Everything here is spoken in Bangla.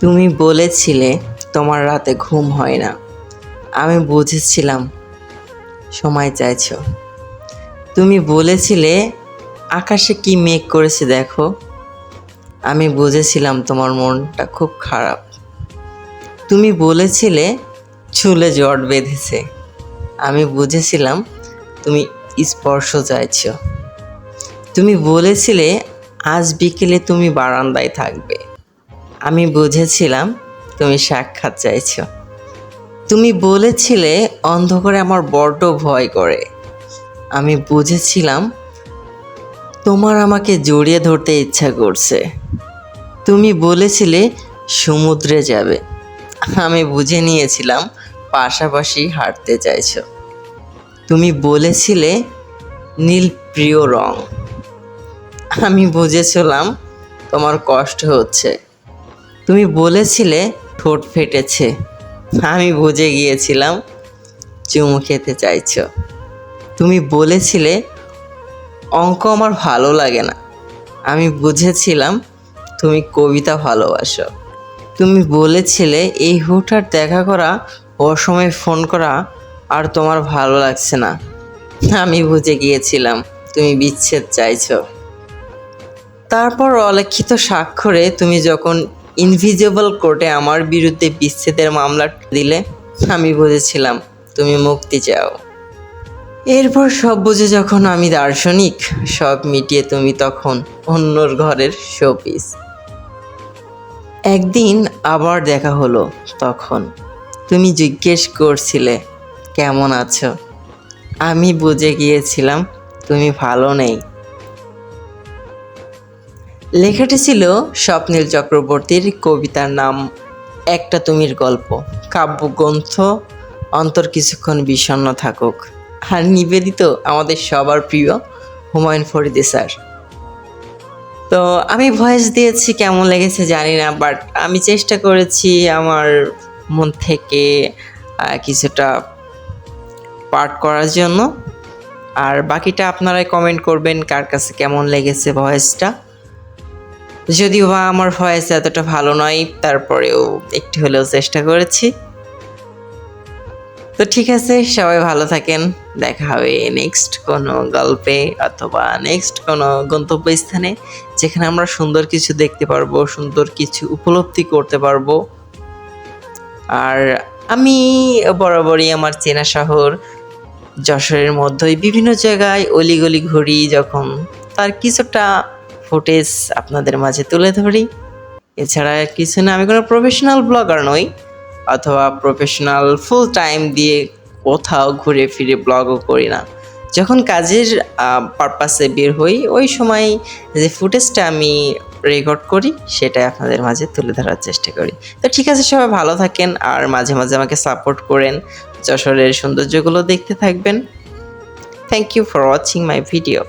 তুমি বলেছিলে তোমার রাতে ঘুম হয় না। আমি বুঝেছিলাম। সময় চাইছো। তুমি বলেছিলে আকাশে কি মেঘ করেছে দেখো। আমি বুঝেছিলাম তোমার মনটা খুব খারাপ। তুমি বলেছিলে চুলে জট বেঁধেছে। আমি বুঝেছিলাম তুমি স্পর্শ চাইছ। তুমি বলেছিলে আজ বিকেলে তুমি বারান্দায় থাকবে। আমি বুঝেছিলাম তুমি সাক্ষাৎ চাইছ। তুমি বলেছিলে অন্ধকারে আমার বড্ড ভয় করে। আমি বুঝেছিলাম তোমার আমাকে জড়িয়ে ধরতে ইচ্ছা করছে। তুমি বলেছিলে সমুদ্রে যাবে। আমি বুঝে নিয়েছিলাম পাশাপাশি হাঁটতে চাইছ। তুমি বলেছিলে নীল প্রিয় রং। আমি বুঝেছিলাম তোমার কষ্ট হচ্ছে। তুমি বলেছিলে ঠোঁট ফেটেছে। আমি বুঝে গিয়েছিলাম, চুমু খেতে চাইছ। তুমি বলেছিলে, অঙ্ক আমার ভালো লাগে না। আমি বুঝেছিলাম, তুমি কবিতা ভালোবাসো। তুমি বলেছিলে, এই হুঠার দেখা করা, অসময়ে ফোন করা আর তোমার ভালো লাগছে না। আমি বুঝে গিয়েছিলাম, তুমি বিচ্ছেদ চাইছ। তারপর অলিখিত স্বাক্ষরে তুমি যখন ইনভিজিবল কোর্টে আমার বিরুদ্ধে বিচ্ছেদের মামলা দিলে আমি বুঝেছিলাম, তুমি মুক্তি চাও। এরপর সব বুঝে যখন আমি দার্শনিক, সব মিটিয়ে তুমি তখন অন্যর ঘরের শোপিস একদিন আবার দেখা হলো তখন। তুমি জিজ্ঞেস করছিলে, কেমন আছো? আমি বুঝে গিয়েছিলাম, তুমি ভালো নেই। লেখাটি ছিল স্বপ্নীল চক্রবর্তীর কবিতার নাম একটা তুমির গল্প। কাব্যগ্রন্থ, অন্তর কিছুক্ষণ বিষণ্ণ থাকুক। আর নিবেদিত আমাদের সবার প্রিয় হুমায়ুন ফরিদি স্যার। তো আমি ভয়েস দিয়েছি, কেমন লেগেছে জানি না বাট আমি চেষ্টা করেছি আমার মন থেকে কিছুটা পাঠ করার জন্য। আর বাকিটা আপনারাই কমেন্ট করবেন, কার কাছে কেমন লেগেছে ভয়েসটা। যদিও বা আমার ভয়েস এতটা ভালো নয়, তারপরেও একটু হলেও চেষ্টা করেছি। তো ঠিক আছে, সবাই ভালো থাকেন। দেখা হবে নেক্সট কোনো গল্পে অথবা নেক্সট কোনো গন্তব্যস্থানে, যেখানে আমরা সুন্দর কিছু দেখতে পারব, সুন্দর কিছু উপলব্ধি করতে পারব। আর আমি বরাবরই আমার চেনা শহর, যশোরের মধ্যেই বিভিন্ন জায়গায় অলিগলি ঘুরি, যখন তার কিছুটা ফুটেজ আপনাদের মাঝে তুলে ধরি। এছাড়া কিছু না, আমি কোনো প্রফেশনাল ব্লগার নই, অথবা প্রফেশনাল ফুল টাইম দিয়ে কোথাও ঘুরে ফিরে ব্লগও করি না। যখন কাজের পারপাসে বের হই, ওই সময় যে ফুটেজটা আমি রেকর্ড করি, সেটাই আপনাদের মাঝে তুলে ধরার চেষ্টা করি। তো ঠিক আছে, সবাই ভালো থাকেন, আর মাঝে মাঝে আমাকে সাপোর্ট করেন। যশোরের সৌন্দর্যগুলো দেখতে থাকবেন। Thank you for watching my video